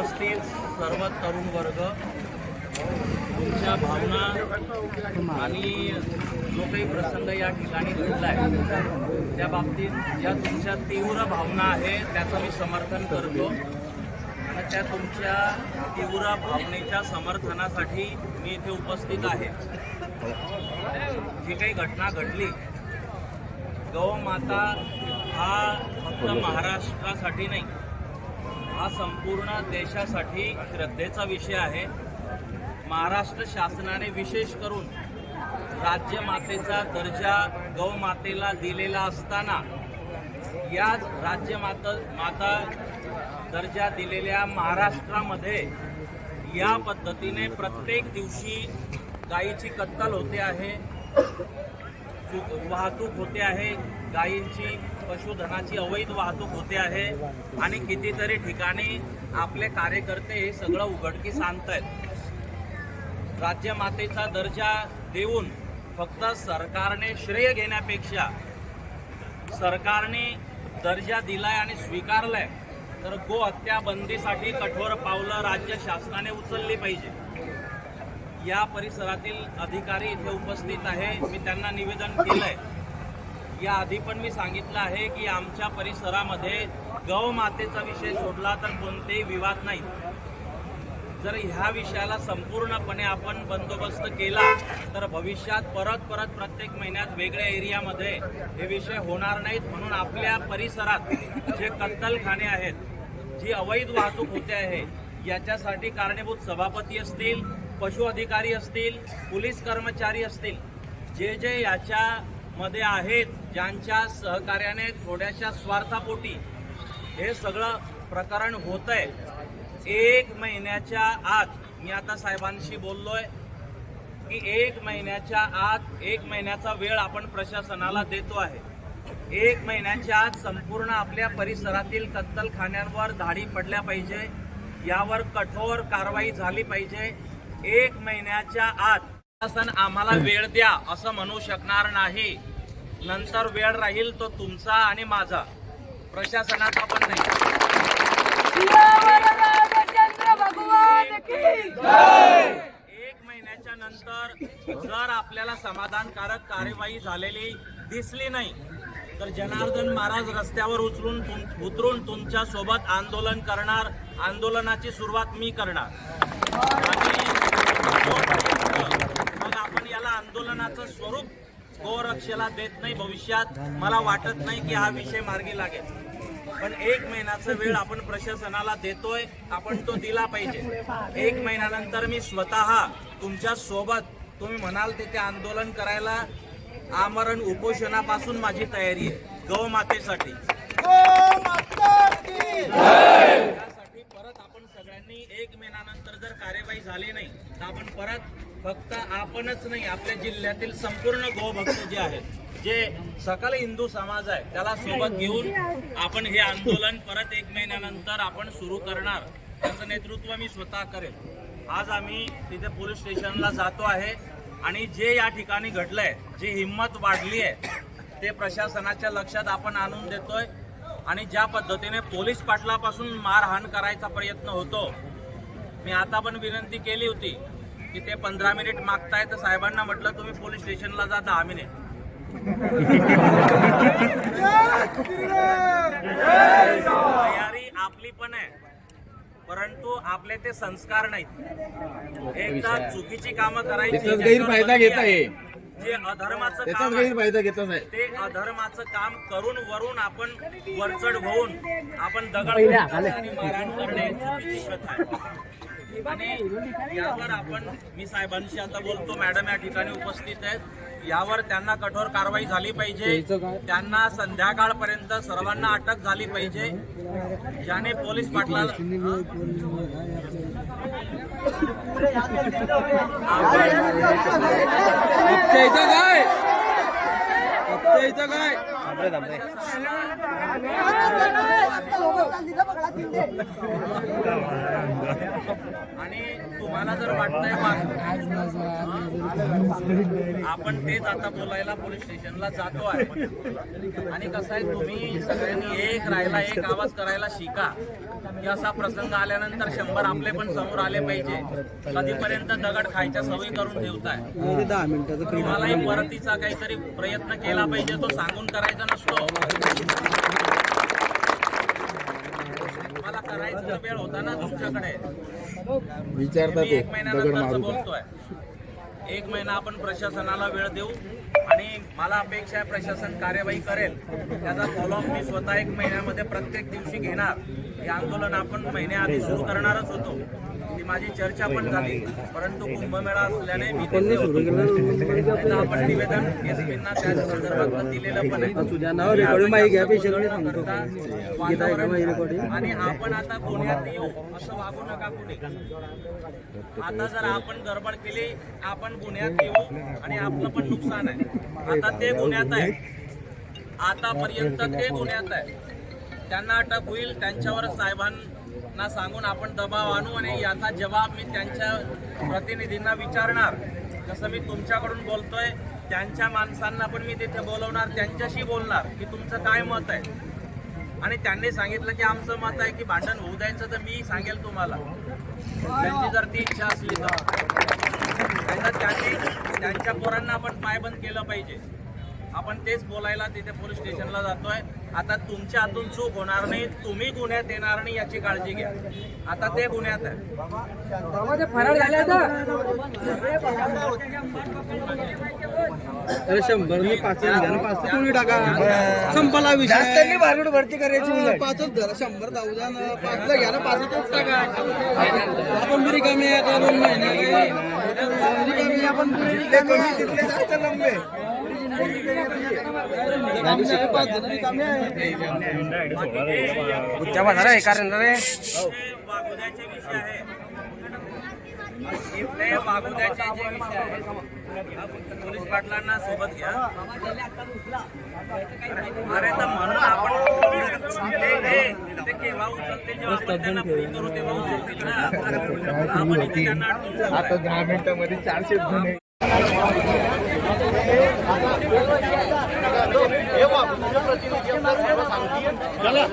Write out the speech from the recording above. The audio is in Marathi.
उपस्थित सर्व तरुण वर्ग. तुमच्या भावना आणि जो काही प्रसंग या ठिकाणी घडलाय त्या बाबतीत ज्या तुमच्या तीव्र भावना आहेत त्याचं मी समर्थन करतो. आणि त्या तुमच्या तीव्र भावनेच्या समर्थनासाठी मी इथे उपस्थित आहे. जी काही घटना घडली गौमाता हा फक्त महाराष्ट्रासाठी नाही हा संपूर्ण देशासाठी श्रद्धेचा विषय आहे. महाराष्ट्र शासनाने विशेष करून राज्यमातेचा दर्जा गौमातेला दिलेला असताना याच राज्यमाता माता दर्जा दिलेल्या महाराष्ट्रामध्ये या पद्धतीने प्रत्येक दिवशी गायीची कत्तल होते आहे. वाहतूक होते आहे. गायींची पशुधनाची अवैध वाहतूक होते आहे. आणि कितीतरी ठिकाणी आपले कार्यकर्ते हे सगळं उघडकीस आणत आहेत राज्यमातेचा दर्जा देऊन फक्त सरकारने श्रेय घेण्यापेक्षा सरकारने दर्जा दिलाय आणि स्वीकारलाय तर गो हत्याबंदीसाठी कठोर पावलं राज्य शासनाने उचलली पाहिजे. या परिसरातील अधिकारी इथे उपस्थित आहे. मी त्यांना निवेदन केलंय. या आधी पण मी सांगितलं आहे की आमच्या परिसरामध्ये गौ मातेचा विषय सोडला तर कोणतेही विवाद नाही जर ह्या विषयाला संपूर्णपणे आपण बंदोबस्त केला तर भविष्यात परत परत प्रत्येक महिन्यात वेगळ्या एरियामध्ये हे विषय होणार नाहीत. म्हणून आपल्या परिसरात जे कत्तलखाने आहेत जी अवैध वाहतूक होते आहे याच्यासाठी कारणीभूत सभापती असतील पशु अधिकारी असतील पोलीस कर्मचारी असतील जे जे याच्यामध्ये आहेत ज्यांच्या सहकार्याने थोड्याशा स्वार्थापोटी हे सगळं प्रकरण होत आहे एक महिन्याच्या आत मी आता साहेबांशी बोललोय की एक महिन्याच्या आत एक महिन्याचा वेळ आपण प्रशासनाला देतो आहे. एक महिन्याच्या आत संपूर्ण आपल्या परिसरातील कत्तलखान्यांवर धाडी पडल्या पाहिजे यावर कठोर कारवाई झाली पाहिजे एक महिन्याच्या आत प्रशासन आम्हाला वेळ द्या असं म्हणू शकणार नाही. नंतर वेळ राहील तो तुमचा आणि माझा. प्रशासनाचा पण नाही. एक महिन्याच्या नंतर जर आपल्याला समाधानकारक कार्यवाही झालेली दिसली नाही तर जनार्दन महाराज रस्त्यावर उचलून तुम- उतरून तुमच्यासोबत आंदोलन करणार. आंदोलनाची सुरुवात मी करणार आणि जोपर्यंत मग आपण याला आंदोलनाचं स्वरूप गोरक्षेला देत नाही भविष्यात. मला वाटत नाही की हा विषय मार्गी लागेल. पण एक महिन्याचा वेळ आपण प्रशासनाला देतोय आपण तो दिला पाहिजे. एक महिन्यानंतर मी स्वतः तुमच्यासोबत तुम्ही म्हणाल तिथे आंदोलन करायला आमरण उपोषणापासून माझी तयारी आहे. गौमातेसाठी त्यासाठी परत आपण सगळ्यांनी एक महिन्यानंतर जर कार्यवाही झाली नाही तर आपण परत फक्त आपणच नाही आपल्या जिल्ह्यातील संपूर्ण गोभक्त जे आहेत जे सकल हिंदू समाज आहे त्याला सोबत घेऊन आपण हे आंदोलन परत एक महिन्यानंतर आपण सुरू करणार त्याचं नेतृत्व मी स्वतः करेन. आज आम्ही तिथे पोलीस स्टेशनला जातो आहे आणि जे या ठिकाणी घडलंय जी हिंमत वाढली आहे ते प्रशासनाच्या लक्षात आपण आणून देतोय आणि ज्या पद्धतीने पोलीस पाटलापासून मारहाण करायचा प्रयत्न होतो मी आता पण विनंती केली होती की ते पंधरा मिनिट मागताय तर साहेबांना म्हटलं तुम्ही पोलीस स्टेशनला जा दहा मिनिट. तयारी आपली पण आहे परंतु आपले ते संस्कार नाहीत. एकदा चुकीची कामं करायची गैरफायदा घेत आहे. जे अधर्माचं काम गैरफायदा घेतात आहे ते अधर्माचं काम करून वरून आपण वरचढ होऊन आपण दगड आणि मारहाण करणे चुकीची प्रथा आहे. आणि यावर आपण मी साहेबांशी आता बोलतो. मॅडम या ठिकाणी उपस्थित आहेत. यावर त्यांना कठोर कारवाई झाली पाहिजे. त्यांना संध्याकाळपर्यंत सर्वांना अटक झाली पाहिजे. ज्याने पोलीस पाटलाला काय काय आणि तुम्हाला जर वाटतंय आपण तेच आता बोलायला पोलीस स्टेशनला जातो आहे. आणि कसं आहे तुम्ही सगळ्यांनी एक राहायला एक आवाज करायला शिका. की असा प्रसंग आल्यानंतर शंभर आपले पण समोर आले पाहिजे. कधीपर्यंत दगड खायच्या सवयी करून ठेवताय? तुम्हालाही परतीचा काहीतरी प्रयत्न केला पाहिजे तो सांगून करायचा नसतो. करायचा वेळ होता ना तुमच्याकडे. विचारतात मी एक का बोलतोय एक महिना आपण प्रशासनाला वेळ देऊ आणि मला अपेक्षा आहे प्रशासन कार्यवाही करेल. त्याचा फॉलोअप मी स्वतः एक महिन्यामध्ये प्रत्येक दिवशी घेणार. हे आंदोलन आपण महिन्याआधी सुरू करणारच होतो. ती माझी चर्चा पण झाली. परंतु कुंभमेळा असल्याने मी. आता आपण निवेदन एसपींना त्या संदर्भात दिलेलं पण आहे. आणि आपण आता येऊ असं वागू नका कुणी आता जर आपण गडबड केली आपण गुन्ह्यात येऊ आणि आपलं पण नुकसान आहे. आता ते गुन्ह्यात आहे. आतापर्यंत ते गुन्ह्यात आहे. त्यांना अटक होईल त्यांच्यावर साहेबांना सांगून आपण दबाव आणू आणि याचा जबाब मी त्यांच्या प्रतिनिधींना विचारणार. जसं मी तुमच्याकडून बोलतोय त्यांच्या माणसांना पण मी तिथे बोलवणार त्यांच्याशी बोलणार की तुमचं काय मत आहे? आणि त्यांनी सांगितलं की आमचं मत आहे की भांडण होऊ द्यायचं तर मी सांगेल तुम्हाला. त्यांची जर ती इच्छा असली तर. त्यांनी त्यांच्या पोरांना आपण पायबंद केलं पाहिजे. आपण तेच बोलायला तिथे पोलीस स्टेशनला जातोय. आता तुमच्या हातून चूक होणार नाही तुम्ही गुन्ह्यात येणार नाही याची काळजी घ्या. आता ते गुन्ह्यात आहे. फरार झाले अरे शंभर मी पाच पाच तुम्ही टाका. संपला विषय. जास्त भारूड भरती करायची पाचच धरा शंभर जाऊ द्या ना. पाचला घ्या ना पाचच टाका. आपण बी रिकामी आहे दोन महिने. आपण तिथले जास्त लंबे. रिकामी आहे, आहे पोलीस पाटलांना सोबत घ्या अरे तर म्हणून आपण केव्हा जेव्हा करू तेव्हा उचलतील ना आपण त्यांना आता दहा मिनिटामध्ये चारशे गुन्हे. चला.